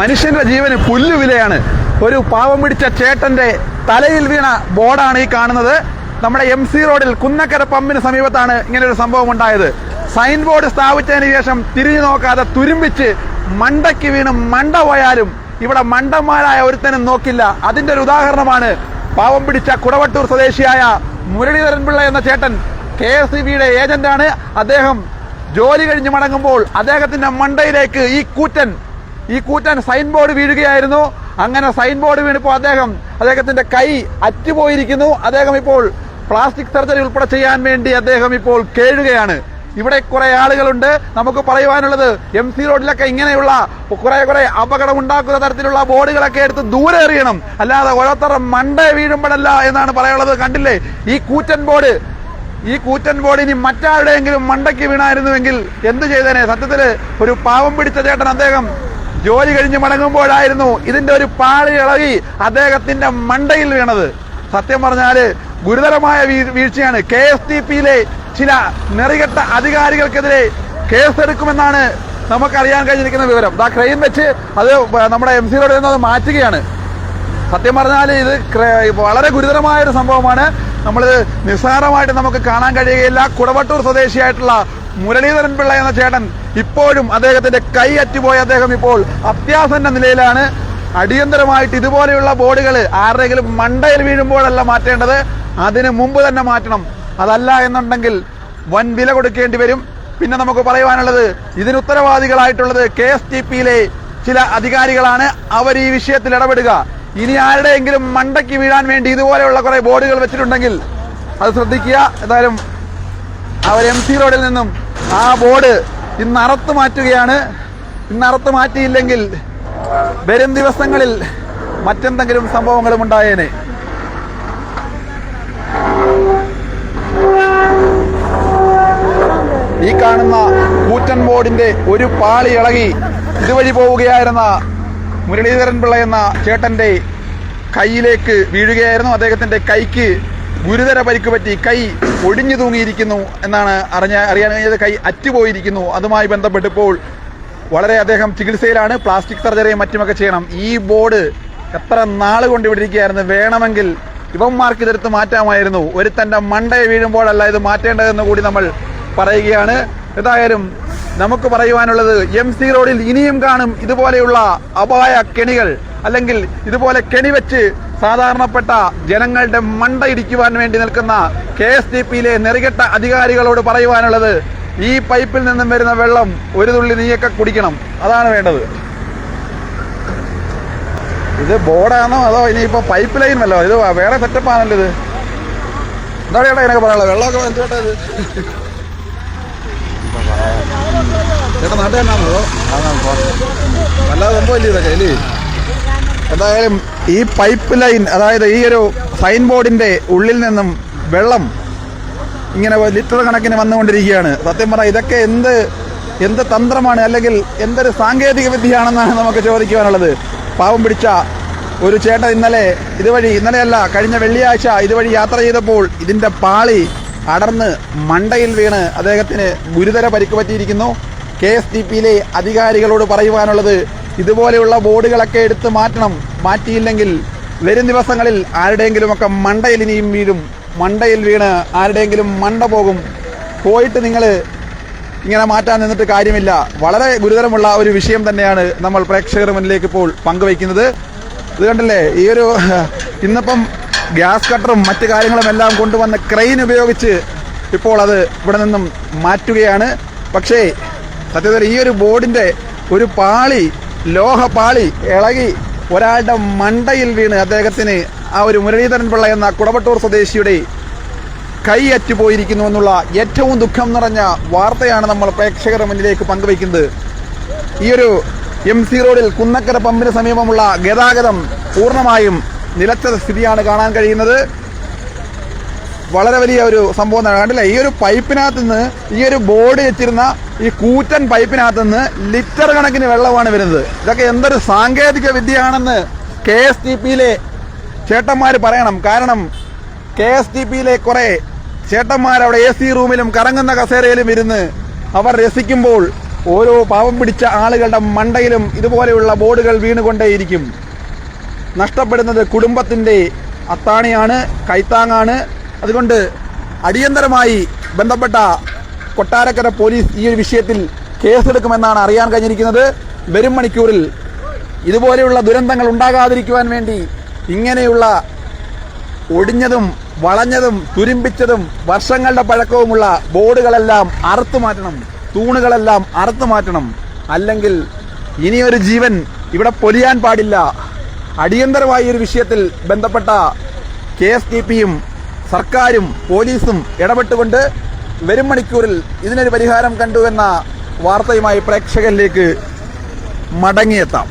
മനുഷ്യന്റെ ജീവന് പുല്ലുവിലയാണ്. ഒരു പാവം പിടിച്ച ചേട്ടന്റെ തലയിൽ വീണ ബോർഡാണ് ഈ കാണുന്നത്. നമ്മുടെ എം സി റോഡിൽ കുന്നക്കര പമ്പിന് സമീപത്താണ് ഇങ്ങനെ ഒരു സംഭവം ഉണ്ടായത്. സൈൻ ബോർഡ് സ്ഥാപിച്ചതിന് ശേഷം തിരിഞ്ഞു നോക്കാതെ തുരുമ്പിച്ച് മണ്ടയ്ക്ക് വീണ് മണ്ട പോയാലും ഇവിടെ മണ്ടന്മാരായ ഒരുത്തനും നോക്കില്ല. അതിന്റെ ഒരു ഉദാഹരണമാണ് പാവം പിടിച്ച കുടവട്ടൂർ സ്വദേശിയായ മുരളീധരൻ പിള്ള എന്ന ചേട്ടൻ കെ എസ് ഇ ബിയുടെ ഏജന്റാണ്. അദ്ദേഹം ജോലി കഴിഞ്ഞ് മടങ്ങുമ്പോൾ അദ്ദേഹത്തിന്റെ മണ്ടയിലേക്ക് ഈ കൂറ്റൻ ഈ കൂറ്റൻ സൈൻ ബോർഡ് വീഴുകയായിരുന്നു. അങ്ങനെ സൈൻ ബോർഡ് വീണിപ്പോൾ അദ്ദേഹം അദ്ദേഹത്തിന്റെ കൈ അറ്റുപോയിരിക്കുന്നു. അദ്ദേഹം ഇപ്പോൾ പ്ലാസ്റ്റിക് സർജറി ഉൾപ്പെടെ ചെയ്യാൻ വേണ്ടി അദ്ദേഹം ഇപ്പോൾ കേഴുകയാണ്. ഇവിടെ കുറെ ആളുകളുണ്ട്. നമുക്ക് പറയുവാനുള്ളത് എം സി റോഡിലൊക്കെ ഇങ്ങനെയുള്ള കുറെ കുറെ അപകടം ഉണ്ടാക്കുന്ന തരത്തിലുള്ള ബോർഡുകളൊക്കെ എടുത്ത് ദൂരെ എറിയണം. അല്ലാതെ ഓരോരുത്തരുടെ മണ്ട വീഴുമ്പോഴല്ല എന്നാണ് പറയാനുള്ളത്. കണ്ടില്ലേ? ഈ കൂറ്റൻ ബോർഡ് ഈ കൂറ്റൻ ബോർഡ് ഇനി മറ്റാരുടെയെങ്കിലും മണ്ടയ്ക്ക് വീണായിരുന്നുവെങ്കിൽ എന്ത് ചെയ്തേനെ? സത്യത്തിൽ ഒരു പാവം പിടിച്ച ചേട്ടൻ അദ്ദേഹം ജോലി കഴിഞ്ഞ് മടങ്ങുമ്പോഴായിരുന്നു ഇതിന്റെ ഒരു പാളി ഇളകി അദ്ദേഹത്തിന്റെ മണ്ടയിൽ വീണത്. സത്യം പറഞ്ഞാൽ ഗുരുതരമായ വീഴ്ചയാണ്. കെ എസ് ടി പിയിലെ ചില നെറികെട്ട അധികാരികൾക്കെതിരെ കേസെടുക്കുമെന്നാണ് നമുക്കറിയാൻ കഴിഞ്ഞിരിക്കുന്ന വിവരം. ദാ ക്രെയിൻ വെച്ച് അത് നമ്മുടെ എം സി റോഡിൽ നിന്ന് അത് മാറ്റുകയാണ്. സത്യം പറഞ്ഞാൽ ഇത് വളരെ ഗുരുതരമായ ഒരു സംഭവമാണ്. നമ്മൾ നിസ്സാരമായിട്ട് നമുക്ക് കാണാൻ കഴിയുകയില്ല. കുടവട്ടൂർ സ്വദേശിയായിട്ടുള്ള മുരളീധരൻ പിള്ള എന്ന ചേട്ടൻ ഇപ്പോഴും അദ്ദേഹത്തിന്റെ കൈ അറ്റുപോയ അദ്ദേഹം ഇപ്പോൾ അത്യാസന്ന നിലയിലാണ്. അടിയന്തരമായിട്ട് ഇതുപോലെയുള്ള ബോർഡുകൾ ആരുടെയെങ്കിലും മണ്ടയിൽ വീഴുമ്പോഴല്ല മാറ്റേണ്ടത്. അതിന് മുമ്പ് തന്നെ മാറ്റണം. അതല്ല എന്നുണ്ടെങ്കിൽ വൻ വില കൊടുക്കേണ്ടി വരും. പിന്നെ നമുക്ക് പറയുവാനുള്ളത് ഇതിന് ഉത്തരവാദികളായിട്ടുള്ളത് കെ എസ് ടി പിയിലെ ചില അധികാരികളാണ്. അവർ ഈ വിഷയത്തിൽ ഇടപെടുക. ഇനി ആരുടെയെങ്കിലും മണ്ടയ്ക്ക് വീഴാൻ വേണ്ടി ഇതുപോലെയുള്ള കുറെ ബോർഡുകൾ വെച്ചിട്ടുണ്ടെങ്കിൽ അത് ശ്രദ്ധിക്കുക. എന്തായാലും അവർ എം സി റോഡിൽ നിന്നും ആ ബോർഡ് ഇന്ന് അറത്ത് മാറ്റുകയാണ്. ഇന്ന് അറത്ത് മാറ്റിയില്ലെങ്കിൽ വരും ദിവസങ്ങളിൽ മറ്റെന്തെങ്കിലും സംഭവങ്ങളും ഉണ്ടായേനെ. ഈ കാണുന്ന കൂറ്റൻ ബോർഡിന്റെ ഒരു പാളി ഇളകി ഇതുവഴി പോവുകയായിരുന്ന മുരളീധരൻ പിള്ള എന്ന ചേട്ടന്റെ കൈയിലേക്ക് വീഴുകയായിരുന്നു. അദ്ദേഹത്തിന്റെ കൈക്ക് ഗുരുതര പരിക്ക് പറ്റി കൈ ഒടിഞ്ഞു തൂങ്ങിയിരിക്കുന്നു എന്നാണ് അറിഞ്ഞ അറിയാൻ കഴിഞ്ഞത് കൈ അറ്റുപോയിരിക്കുന്നു. അതുമായി ബന്ധപ്പെട്ടിപ്പോൾ വളരെ അദ്ദേഹം ചികിത്സയിലാണ്. പ്ലാസ്റ്റിക് സർജറിയും മറ്റുമൊക്കെ ചെയ്യണം. ഈ ബോർഡ് എത്ര നാൾ കൊണ്ട് വേണമെങ്കിൽ ഇവന്മാർക്ക് ഇതെടുത്ത് മാറ്റാമായിരുന്നു. ഒരു തന്റെ മണ്ടയെ വീഴുമ്പോഴല്ല ഇത് മാറ്റേണ്ടതെന്ന് കൂടി നമ്മൾ പറയുകയാണ്. ഏതായാലും നമുക്ക് പറയുവാനുള്ളത് എം സി റോഡിൽ ഇനിയും കാണും ഇതുപോലെയുള്ള അപായ കെണികൾ. അല്ലെങ്കിൽ ഇതുപോലെ കെണി വെച്ച് സാധാരണപ്പെട്ട ജനങ്ങളുടെ മണ്ട ഇടിക്കുവാൻ വേണ്ടി നിൽക്കുന്ന കെ എസ് ഡി പിയിലെ നെറികെട്ട അധികാരികളോട് പറയുവാനുള്ളത് ഈ പൈപ്പിൽ നിന്നും വരുന്ന വെള്ളം ഒരു തുള്ളി നീയൊക്കെ കുടിക്കണം. അതാണ് വേണ്ടത്. ഇത് ബോർഡാണോ അതോ ഇനിയിപ്പോ പൈപ്പ് ലൈൻ വല്ലോ? ഇത് വേറെ സെറ്റപ്പ് ആണല്ലോ ഇത്. എന്താ ചേട്ടാ ഇതിനൊക്കെ പറയാനുള്ളത്? വെള്ളമൊക്കെ എന്ത് ചേട്ടാ ഇത്. ചേട്ടാ നാട്ടിൽ തന്നെയാണോ വല്ലാതെ സംഭവം ഇല്ലേ ഇതൊക്കെ അല്ലേ എന്തായാലും ഈ പൈപ്പ് ലൈൻ അതായത് ഈ ഒരു സൈൻ ബോർഡിന്റെ ഉള്ളിൽ നിന്നും വെള്ളം ഇങ്ങനെ ലിറ്റർ കണക്കിന് വന്നുകൊണ്ടിരിക്കുകയാണ്. സത്യം പറഞ്ഞാൽ ഇതൊക്കെ എന്ത് എന്ത് തന്ത്രമാണ് അല്ലെങ്കിൽ എന്തൊരു സാങ്കേതിക വിദ്യയാണെന്നാണ് നമുക്ക് ചോദിക്കുവാനുള്ളത്. പാവം പിടിച്ച ഒരു ചേട്ടൻ ഇന്നലെ ഇതുവഴി ഇന്നലെയല്ല കഴിഞ്ഞ വെള്ളിയാഴ്ച ഇതുവഴി യാത്ര ചെയ്തപ്പോൾ ഇതിന്റെ പാളി അടർന്ന് മണ്ടയിൽ വീണ് അദ്ദേഹത്തിന് ഗുരുതര പരിക്ക് പറ്റിയിരിക്കുന്നു. കെ എസ് ഡി പിയിലെ അധികാരികളോട് പറയുവാനുള്ളത് ഇതുപോലെയുള്ള ബോർഡുകളൊക്കെ എടുത്ത് മാറ്റണം. മാറ്റിയില്ലെങ്കിൽ വരും ദിവസങ്ങളിൽ ആരുടെയെങ്കിലുമൊക്കെ മണ്ടയിൽ ഇനിയും വീഴും. മണ്ടയിൽ വീണ് ആരുടെയെങ്കിലും മണ്ട പോകും. പോയിട്ട് നിങ്ങൾ ഇങ്ങനെ മാറ്റാൻ നിന്നിട്ട് കാര്യമില്ല. വളരെ ഗുരുതരമുള്ള ഒരു വിഷയം തന്നെയാണ് നമ്മൾ പ്രേക്ഷകർ മുന്നിലേക്ക് ഇപ്പോൾ പങ്കുവയ്ക്കുന്നത്. ഇത് കണ്ടല്ലേ? ഈ ഒരു ഇന്നിപ്പം ഗ്യാസ് കട്ടറും മറ്റു കാര്യങ്ങളും എല്ലാം കൊണ്ടുവന്ന ക്രെയിൻ ഉപയോഗിച്ച് ഇപ്പോൾ അത് ഇവിടെ നിന്നും മാറ്റുകയാണ്. പക്ഷേ സത്യത്തിൽ ഈ ഒരു ബോർഡിന്റെ ഒരു പാളി ലോഹ പാളി ഇളകി ഒരാളുടെ മണ്ടയിൽ വീണ് അദ്ദേഹത്തിന് ആ ഒരു മുരളീധരൻ പിള്ള എന്ന കുടവട്ടൂർ സ്വദേശിയുടെ കൈ അറ്റുപോയിരിക്കുന്നു എന്നുള്ള ഏറ്റവും ദുഃഖം നിറഞ്ഞ വാർത്തയാണ് നമ്മൾ പ്രേക്ഷകരുടെ മുന്നിലേക്ക് പങ്കുവയ്ക്കുന്നത്. ഈ ഒരു എം സി റോഡിൽ കുന്നക്കര പമ്പിന് സമീപമുള്ള ഗതാഗതം പൂർണമായും നിലച്ച സ്ഥിതിയാണ് കാണാൻ കഴിയുന്നത്. വളരെ വലിയ ഒരു സംഭവം കണ്ടില്ലേ? ഈ ഒരു പൈപ്പിനകത്ത് നിന്ന് ഈ ഒരു ബോർഡ് വെച്ചിരുന്ന ഈ കൂറ്റൻ പൈപ്പിനകത്ത് നിന്ന് ലിറ്റർ കണക്കിന് വെള്ളമാണ് വരുന്നത്. ഇതൊക്കെ എന്തൊരു സാങ്കേതിക വിദ്യയാണെന്ന് കെ എസ് ടി പിയിലെ ചേട്ടന്മാർ പറയണം. കാരണം കെ എസ് ടി പിയിലെ കുറെ ചേട്ടന്മാർ അവിടെ എ സി റൂമിലും കറങ്ങുന്ന കസേരയിലും ഇരുന്ന് അവർ രസിക്കുമ്പോൾ ഓരോ പാവം പിടിച്ച ആളുകളുടെ മണ്ടയിലും ഇതുപോലെയുള്ള ബോർഡുകൾ വീണുകൊണ്ടേയിരിക്കും. നഷ്ടപ്പെടുന്നത് കുടുംബത്തിന്റെ അത്താണിയാണ് കൈത്താങ്ങാണ് അതുകൊണ്ട് അടിയന്തരമായി ബന്ധപ്പെട്ട കൊട്ടാരക്കര പോലീസ് ഈ ഒരു വിഷയത്തിൽ കേസെടുക്കുമെന്നാണ് അറിയാൻ കഴിഞ്ഞിരിക്കുന്നത്. വരും മണിക്കൂറിൽ ഇതുപോലെയുള്ള ദുരന്തങ്ങൾ ഉണ്ടാകാതിരിക്കുവാൻ വേണ്ടി ഇങ്ങനെയുള്ള ഒടിഞ്ഞതും വളഞ്ഞതും തുരുമ്പിച്ചതും വർഷങ്ങളുടെ പഴക്കവുമുള്ള ബോർഡുകളെല്ലാം അറുത്തു മാറ്റണം തൂണുകളെല്ലാം അറുത്തു മാറ്റണം. അല്ലെങ്കിൽ ഇനിയൊരു ജീവൻ ഇവിടെ പൊലിയാൻ പാടില്ല. അടിയന്തരമായ ഒരു വിഷയത്തിൽ ബന്ധപ്പെട്ട കെ എസ് ഡി പിയും സർക്കാരും പോലീസും ഇടപെട്ടുകൊണ്ട് വരും മണിക്കൂറിൽ ഇതിനൊരു പരിഹാരം കണ്ടുവെന്ന വാർത്തയുമായി പ്രേക്ഷകരിലേക്ക് മടങ്ങിയെത്താം.